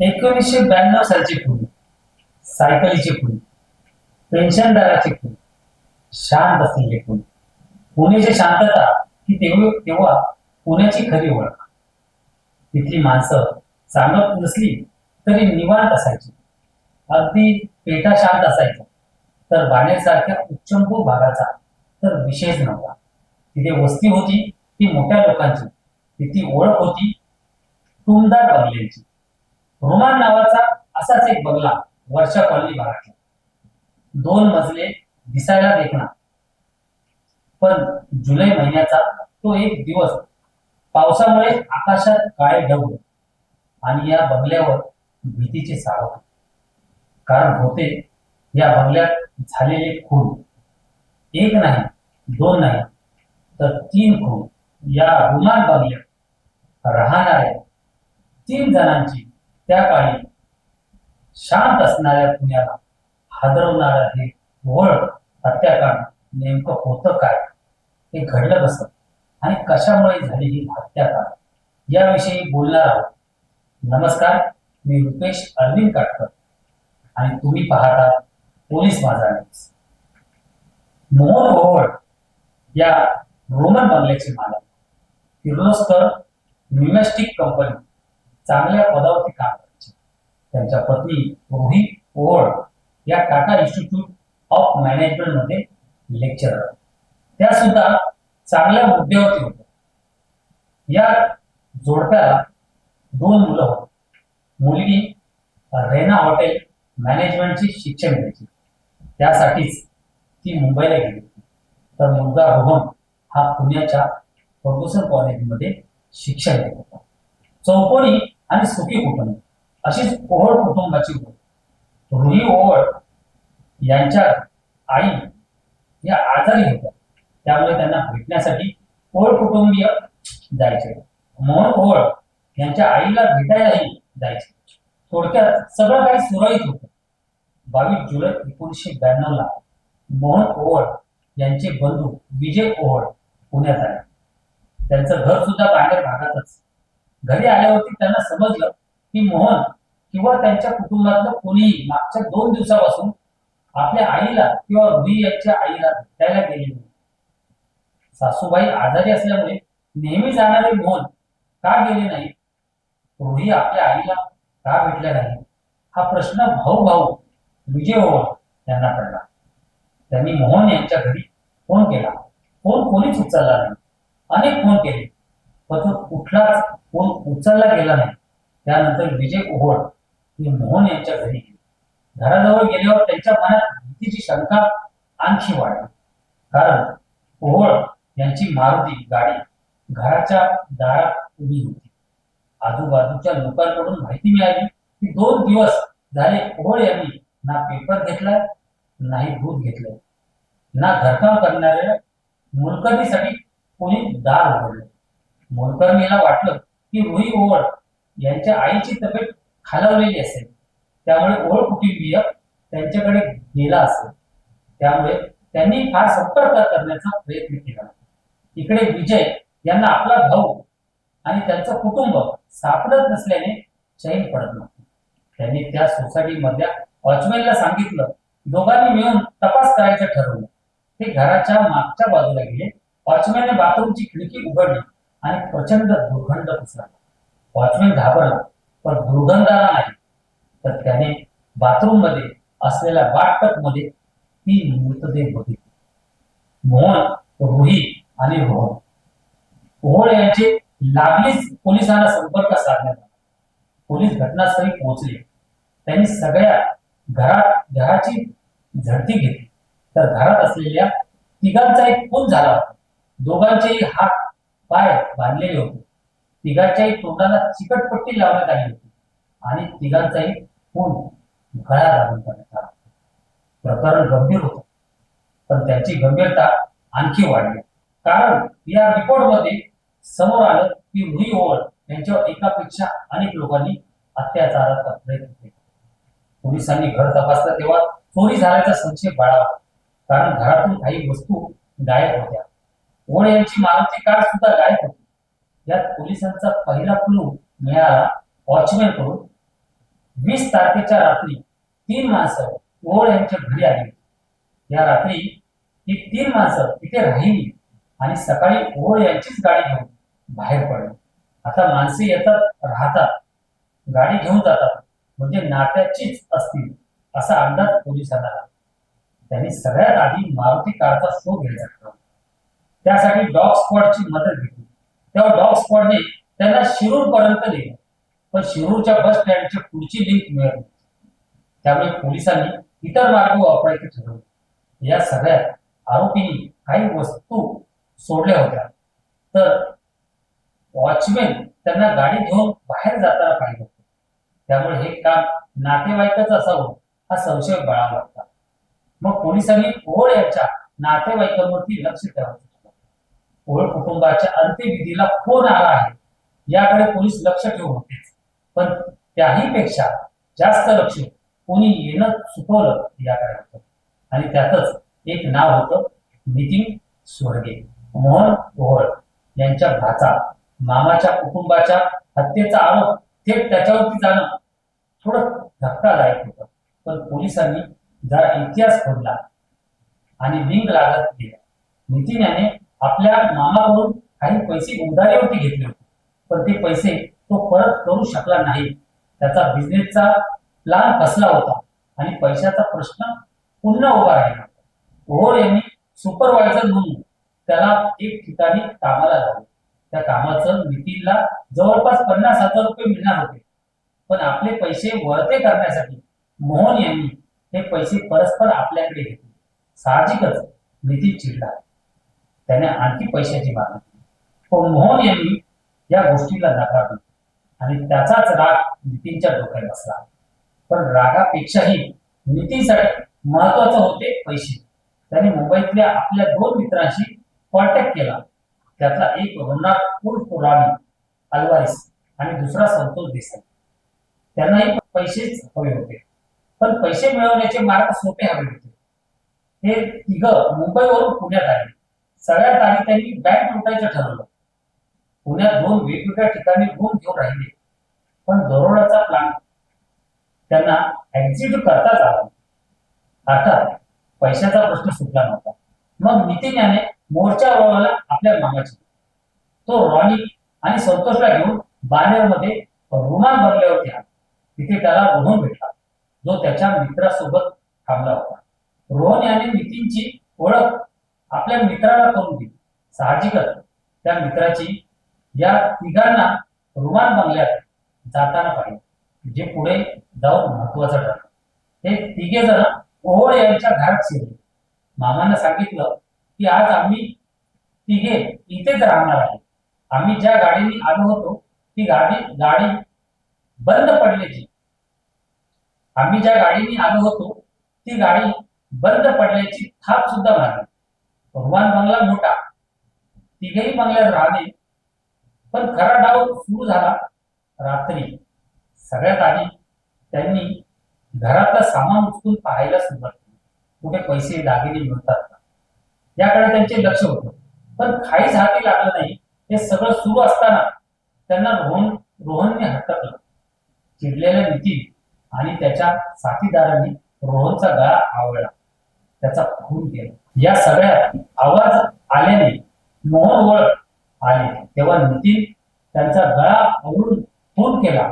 एकोणीसशे ब्याण्णव सालची खुणी सायकलीची खुणी पेन्शनदाराची खुणी शांत असलेली खुणी पुण्याची शांतता ही तेव्हा तेव्हा पुण्याची खरी ओळख. तिथली माणसं सांगत नसली तरी निवांत असायची. अगदी पेटा शांत असायचा. तर बाणेरसारख्या उच्चंभू भागाचा तर विशेष नव्हता. तिथे वस्ती होती ती मोठ्या लोकांची. तिथे ओळख होती टुमदार बंगल्यांची. रोमान नावाचा असाच एक बंगला वर्षा कॉलनी भागातला. दोन मजले दिसायला देखणार. पण जुलै महिन्याचा तो एक दिवस पावसामुळे आकाशात काळे ढग आणि या बंगल्यावर भीतीचे सावट कारण होते या बंगल्यात झालेले खून. एक नाही दोन नाही तर तीन खून. या रुमान बंगल्यात राहणाऱ्या तीन जणांची त्या काळी शांत असणाऱ्या पुण्याला हादरवणारा हे घोळ हत्याकांड नेमकं होतं काय? हे घडलं कसं? आणि कशामुळे झाली ही हत्याकांड? याविषयी बोलणार आहोत. नमस्कार मी रुपेश अरविंद काटकर आणि तुम्ही पाहता पोलीस माझा न्यूज. मोहन ओवळ या रोमन बंगल्याचे मालक किर्लोस्कर न्युमॅस्टिक कंपनी चांगल्या पदावरती काम करायचे. त्यांच्या पत्नी रोहित ओहळ या टाटा इन्स्टिट्यूट ऑफ मॅनेजमेंटमध्ये लेक्चरर. त्या सुद्धा चांगल्या मुद्द्यावरती होत्या. या जोडप्याला दोन मुलं होती. मुलगी रेना हॉटेल मॅनेजमेंटचे शिक्षण घ्यायची त्यासाठीच ती मुंबईला गेली होती. तर मुलगा रोहन हा पुण्याच्या फर्ग्युसन कॉलेजमध्ये शिक्षण घेत होता. चौकोनी आणि सुखी कुटुंब. अशीच ओहळ कुटुंबाची होती रुही ओवळ यांच्या आई या आजारी होत्या. त्यामुळे त्यांना भेटण्यासाठी ओळ कुटुंबीय जायचे. मोहन ओवळ यांच्या आईला भेटायलाही जायचे. थोडक्यात सगळं काही सुरळीत होतं. बावीस जुलै एकोणीसशे ब्याण्णव ला मोहन ओवळ यांचे बंधू विजय ओवळ पुण्यात आले. त्यांचं घर सुद्धा बाहेर भागातच. घरी आल्यावरती त्यांना समजलं की मोहन किंवा त्यांच्या कुटुंबातलं कोणीही मागच्या दोन दिवसापासून आपल्या आईला किंवा रुई यांच्या आईला भेटायला गेले नाही. सासूबाई आजारी असल्यामुळे नेहमी जाणारे मोहन का गेले नाही? रुही आपल्या आईला का भेटल्या नाही? हा प्रश्न भाऊ भाऊ विजय होवा यांना पडला. त्यांनी मोहन यांच्या घरी फोन केला. फोन कोणीच उचलला नाही. अनेक फोन केले. पण तो कुठलाच फोन उचलला गेला नाही. त्यानंतर विजय ओहोळ हे मोहन यांच्या घरी गेले. घराजवळ गेल्यावर त्यांच्या मनात भीतीची शंका आणखी वाढली. कारण ओहोळ यांची मारुती गाडी घराच्या दारात उभी होती. आजूबाजूच्या लोकांकडून माहिती मिळाली की दोन दिवस झाले ओहोळ यांनी ना पेपर घेतलाय नाही दूध घेतलं ना घरकाम करणाऱ्या मोलकरणीसाठी कोणी दार उघडलं. मोलकर्णीला वाटलं की रुई ओवळ यांच्या आईची तब्येत खालावलेली असेल. त्यामुळे ओळ कुटुंबीय त्यांच्याकडे गेला असेल. त्यामुळे त्यांनी फार संपर्क करण्याचा प्रयत्न केला. इकडे विजय यांना आपला भाऊ आणि त्यांचं कुटुंब सापडत नसल्याने चैन पडत नव्हती. त्यांनी त्या सोसायटी मधल्या वॉचमॅनला सांगितलं दोघांनी मिळून तपास करायचं ठरवलं. ते घराच्या मागच्या बाजूला गेले. वॉचमॅनने बाथरूमची खिडकी उघडली. आणि प्रचंड दुर्गंध पसरला वॉचमॅन घाबरला पण दुर्गंध आला नाही. तर त्याने बाथरूममध्ये असलेल्या बाटकपमध्ये तीन मृतदेह बघितले. मोहन रोही आणि रोहन. ओहोळ यांचे लागलीच पोलिसांना संपर्क साधण्यात आला. पोलीस घटनास्थळी पोहोचले. त्यांनी सगळ्या घरात घराची झडती घेतली. तर घरात असलेल्या तिघांचा एक खून झाला होता. दोघांचेही हात पाय बांधलेले होते. तिघांच्याही तोंडाला चिकटपट्टी लावण्यात आली होती. आणि तिघांचाही खून गळा लागून करण्यात आला प्रकरण गंभीर होतं. पण त्याची गंभीरता आणखी वाढली. कारण या रिपोर्टमध्ये समोर आलं की रुई ओवर यांच्यावर एकापेक्षा अनेक लोकांनी अत्याचाराचा प्रयत्न केला. पोलिसांनी घर तपासलं तेव्हा चोरी झाल्याचा संशय बाळावा कारण घरातून काही वस्तू गायब होत्या. ओळ यांची मारुती कार सुद्धा गायब होती यात पोलिसांचा पहिला क्लू मिळाला वॉचमॅनकडून. वीस तारखेच्या रात्री तीन माणसं ओळ यांच्या घरी आली या रात्री ही तीन माणसं तिथे राहिली आणि सकाळी ओळ यांचीच गाडी घेऊन बाहेर पडली. आता माणसे येतात राहतात. गाडी घेऊन जातात. म्हणजे नात्याचीच असतील असा अंदाज पोलिसांना आला त्यांनी सगळ्यात आधी मारुती कारचा शोध घ्यायचा त्यासाठी डॉग स्क्वॉडची मदत घेतली. तेव्हा डॉग स्क्वॉडने त्यांना शिरूर पर्यंत नेलं. पण शिरूरच्या बस स्टँडची पुढची लिंक मिळत त्यामुळे पोलिसांनी इतर मार्ग वापरायचे ठरवले. या सगळ्यात आरोपींनी काही वस्तू सोडल्या होत्या. तर वॉचमॅन त्यांना गाडी घेऊन बाहेर जाताना पाहिलं होतं. त्यामुळे हे काम नातेवाईकच असावं हा संशय बळावा होता मग पोलिसांनी ओळ याच्या नातेवाईकांवरती लक्ष ठेवायचं ठरवलं. ओळ कुटुंबाच्या अंत्यविधीला फोन आला आहे याकडे पोलीस लक्ष ठेवून होतेच पण त्याही पेक्षा जास्त लक्ष कोणी येणं चुकवलं याकडे होतं. आणि त्यातच एक नाव होतं नितीन स्वर्गे मोहन ओहळ यांच्या भाचा मामाच्या कुटुंबाच्या हत्येचा आरोप थेट त्याच्यावरती जाणं थोडं धक्कादायक होतं. पण पोलिसांनी जरा इतिहास खोडला आणि लिंग लागत गेला. नितीन याने आपल्या मामाकडून काही पैसे उधारीवरती घेतले होते. पण ते पैसे तो परत करू शकला नाही. त्याचा बिझनेसचा प्लान कसला होता? आणि पैशाचा प्रश्न पुन्हा उभा राहिला. ओहोर यांनी सुपरवायझर म्हणून त्याला एक ठिकाणी कामाला लावले. त्या कामाचं नितीनला जवळपास पन्नास हजार रुपये मिळणार होते. पण आपले पैसे वळते करण्यासाठी मोहन यांनी हे पैसे परस्पर आपल्याकडे घेतले. साहजिकच नितीन चिडला. त्याने आणखी पैशाची मागणी पण मोहन यांनी या गोष्टीला नकार आणि त्याचाच राग नितीनच्या डोक्यात बसला. पण रागापेक्षाही नितीनसाठी महत्वाचं होते पैसे. त्याने मुंबईतल्या आपल्या दोन मित्रांशी कॉन्टॅक्ट केला. त्यातला एक रघुनाथ उर्फ राणी आणि दुसरा संतोष देसाई. त्यांनाही पैसेच हवे होते. पण पैसे मिळवण्याचे मार्ग सोपे हवे होते. हे तिघ मुंबईवरून पुण्यात आले. सगळ्यात आधी त्यांनी बँक लुटायचं ठरवलं. पुण्यात दोन वेगवेगळ्या ठिकाणी रूम घेऊन राहिले. पण दरोडाचा प्लान त्यांना एक्झिक्यूट करताच आला आता पैशाचा प्रश्न सुटला नव्हता. मग नितीन याने मोर्चा वळवला आपल्या मामाची तो रॉनी आणि संतोषला घेऊन बानेरमध्ये रुमान बनल्यावरती आला. तिथे त्याला रोहन भेटला जो त्याच्या मित्रासोबत थांबला होता. रोहन याने नितीनची ओळख आपल्या मित्राला करून दिली. साहजिकच. त्या मित्राची या तिघांना रुमान बंगल्यात जाताना पाहिजे जे पुढे जाऊन महत्वाचं ठरलं. हे तिघे जण ओहोळ यांच्या घरात शिरले. मामानं सांगितलं की आज आम्ही तिघे इथेच राहणार आहे. आम्ही ज्या गाडीने आलो होतो ती गाडी गाडी बंद पडल्याची आम्ही ज्या गाडीने आलो होतो ती गाडी बंद पडल्याची थाप सुद्धा मारली. भगवान बंगला मोठा. तिघेही बंगल्यात राहणे. पण खरा डाव सुरू झाला रात्री. सगळ्यात आधी त्यांनी घरातलं सामान उचलून पाहायला सुरुवात केली. कुठे पैसे दागिने मिळतात का? याकडे त्यांचे लक्ष होतं. पण काहीच हाती लागलं नाही. हे सगळं सुरू असताना त्यांना रोहन रोहनने हटकलं. चिडलेल्या नितीन आणि त्याच्या साथीदारांनी रोहनचा गळा आवळला. त्याचा खून केला. या सगळ्यात आवाज आल्याने मोहन वळ आले. तेव्हा नितीन त्यांचा गळा आवरून खून केला.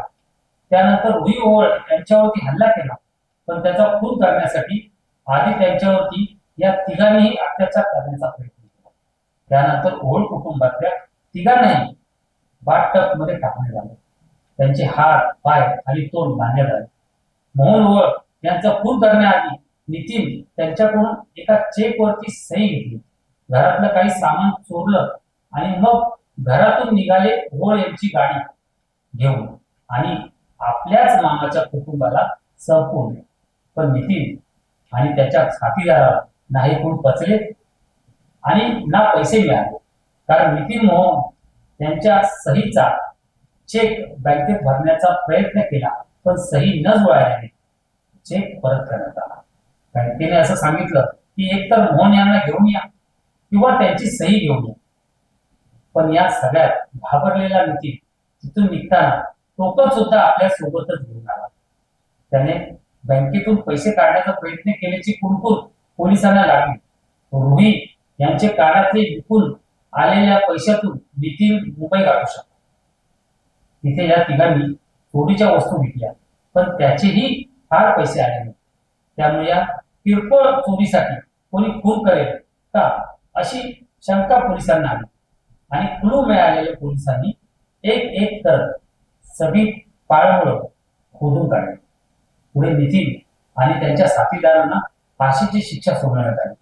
त्यानंतर रुई ओवळ त्यांच्यावरती हल्ला केला. पण त्याचा खून करण्यासाठी आधी त्यांच्यावरती या तिघांनीही अत्याचार करण्याचा प्रयत्न केला. त्यानंतर ओळ कुटुंबातल्या तिघांनाही बाथटबमध्ये टाकण्यात आले. त्यांचे हात पाय आणि तोंड बांधण्यात आले मोहन ओळ यांचा खून करण्याआधी नितीन त्यांच्याकडून एका चेकवरची सही घेतली. घरातलं काही सामान चोरलं आणि मग घरातून निघाले ओळ यांची गाडी घेऊन. आणि आपल्याच मामाच्या कुटुंबाला संपवले. पण नितीन आणि त्याच्या साथीदाराला नाही कोण पचले आणि ना पैसे मिळाले. कारण नितीन मोहन त्यांच्या सहीचा चेक बँकेत भरण्याचा प्रयत्न केला पण सही न जुळाल्याने चेक परत करण्यात आला. बँकेने असं सांगितलं की एकतर मोहन यांना घेऊन या किंवा त्यांची सही घेऊन या. पण या सगळ्यात घाबरलेला नितीन तिथून निघताना टोकन सुद्धा आपल्या सोबतच घेऊन आला. त्याने बँकेतून पैसे काढण्याचा प्रयत्न केल्याची कुणकुण पोलिसांना लागली. रोही यांचे कानातले विकून आलेल्या पैशातून नितीन मुंबई गाठू शकतो. तिथे या तिघांनी चोरीच्या वस्तू विकल्या पण त्याचेही फार पैसे आले नाही. त्यामुळे या किरकोळ चोरीसाठी कोणी खून करेल का? अशी शंका पोलिसांना आली. आणि क्लू मिळालेल्या पोलिसांनी एक एक करत सगळी पाळमुळं खोदून काढली. पुढे नितीन आणि त्यांच्या साथीदारांना फाशीची शिक्षा सोडण्यात आली.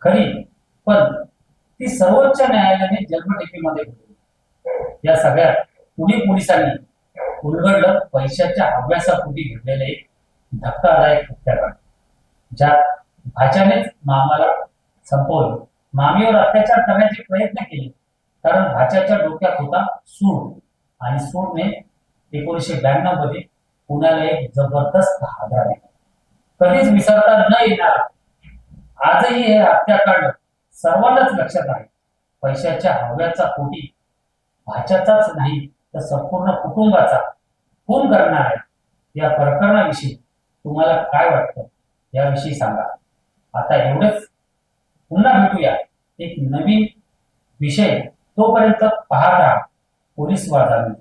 खरी पण ती सर्वोच्च न्यायालयाने जन्मठेपीमध्ये घडवली या सगळ्यात पुणे पोलिसांनी उलगडलं पैशाच्या अभ्यासापोटी घडलेलं एक धक्कादायक हत्याकांड. ज्यात भाच्यानेच मामाला संपवलं. मामीवर अत्याचार करण्याचे प्रयत्न केले कारण भाच्याच्या डोक्यात होता सूड. आणि सूडने एकोणीसशे ब्याण्णवमध्ये पुण्याला एक जबरदस्त हादरा दिला. कधीच विसरता न येणार. आजही हे हत्याकांड सर्वांनाच लक्षात आहे. पैशाच्या हव्याचा पोटी भाच्याचाच नाही तर संपूर्ण कुटुंबाचा. खून करणाऱ्या या प्रकरणाविषयी तुम्हाला काय वाटतं? याविषयी सांगा. आता एवढंच पुन्हा भेटूया. एक नवीन विषय तोपर्यंत पाहत राहा. पोलीस वाजावी